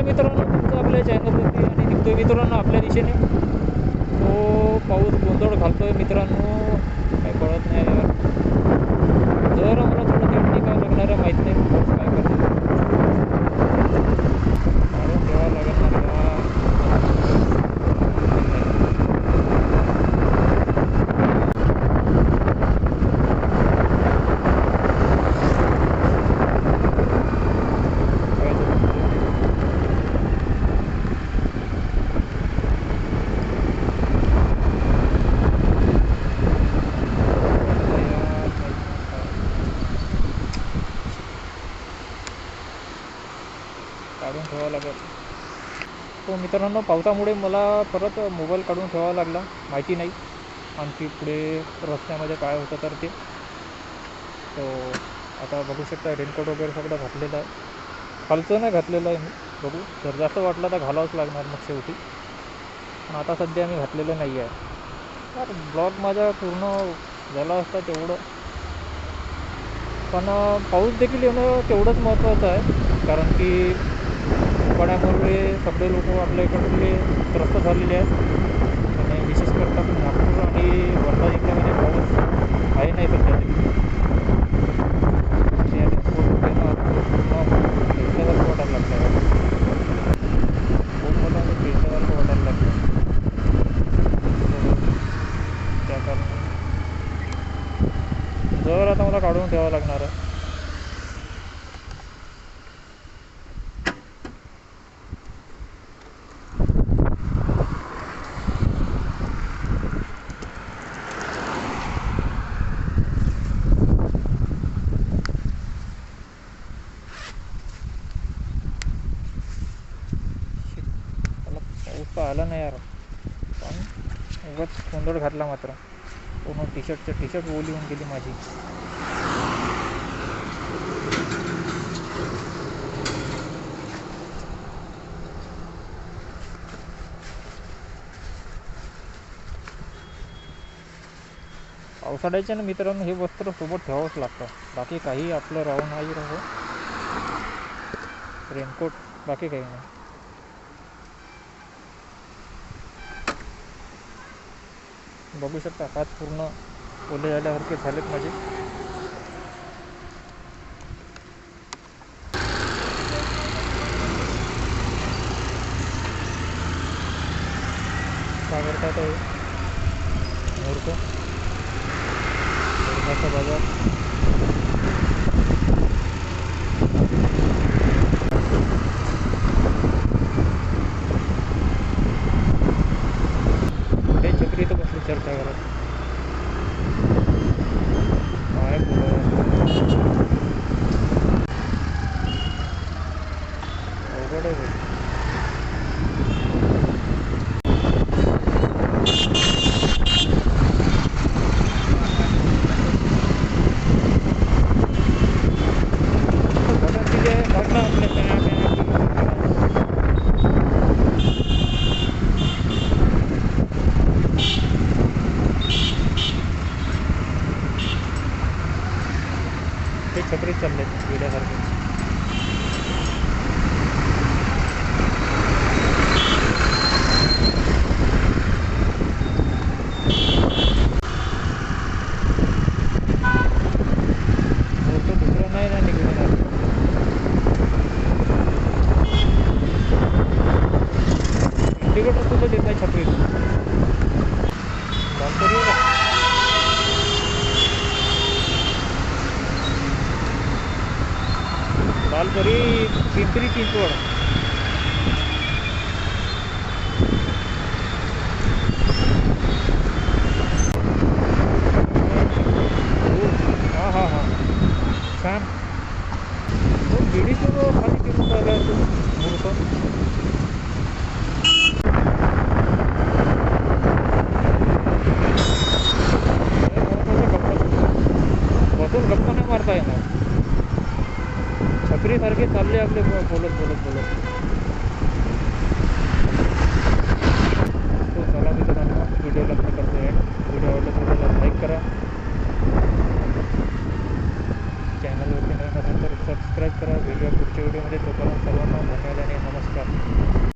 आहे मित्रांनो तुमचं आपल्या चॅनलवरती आणि निघतोय मित्रांनो आपल्या दिशेने. तो पाऊस गोंधळ घालतोय मित्रांनो. काय कळत नाही यार जर आम्हाला थोडं नीट टिकावं लागणार आहे माहीत नाही पाऊस काय करणार काढून ठेवावं लागणार यार. काय ते? काढून लागेल. तो मित्रांनो पावसामुळे मला परत मोबाईल काढून ठेवावा लागला. माहिती नाही. आणखी पुढे रस्त्यामध्ये काय होतं तर ते. तो आता बघू शकता रेनकोट वगैरे सगळं घातलेलं आहे. खालचं नाही घातलेलं आहे मी. बघू. जर जास्त वाटलं तर घालावंच लागणार मग शेवटी. पण आता सध्या मी घातलेलं नाही आहे. तर ब्लॉग माझा पूर्ण झाला असता तेवढं. पण पाऊस देखील येणं तेवढंच महत्त्वाचं आहे. कारण की पाण्यामुळे सगळे लोक आपल्या इकडले त्रस्त झालेले आहेत. आणि विशेष करता नागपूर आणि वर्धा जिल्ह्यामध्ये पाऊस आहे नाही सध्या तरी. वाटायला लागतं आहे खूप मला भेटल्यासारखं वाटायला लागतं त्या कारणाने जर आता मला काढून ठेवावं लागणार आहे. तो आला नाही यार. पण उगाच गोंधळ घातला मात्र. पूर्ण टी शर्टचं टी शर्ट ओली होऊन गेली माझी. पावसाळ्याच्या ना मित्रांनो हे वस्त्र सोबत ठेवावंच लागतं. बाकी काही आपलं राहून नाही राहू. रेनकोट बाकी काही नाही. बघू शकता हात पूर्ण ओले झाल्यासारखे झालेत माझे. काय करतात हे मूर्ख बाजार कुठे छत्री तर बसली चर्चा करत काय बोलावं अवघड आहे बाई. बघा तिथे बघ ना आपल्या त्या- त्या- anteriores. रे लालपरी पिंपरी चिंचवड हो, हां हां हां सांग घुगरी भर सामने आपने बोलो बोलो बोलो तो चला भी दुकान वीडियो लगने करते हैं। वीडियो वाले थोड़ा लाइक करा। चैनल वगैरह सब्सक्राइब करा। वीडियो पुढच्या व्हिडिओमध्ये तोपर्यंत सर्वांना धन्यवाद।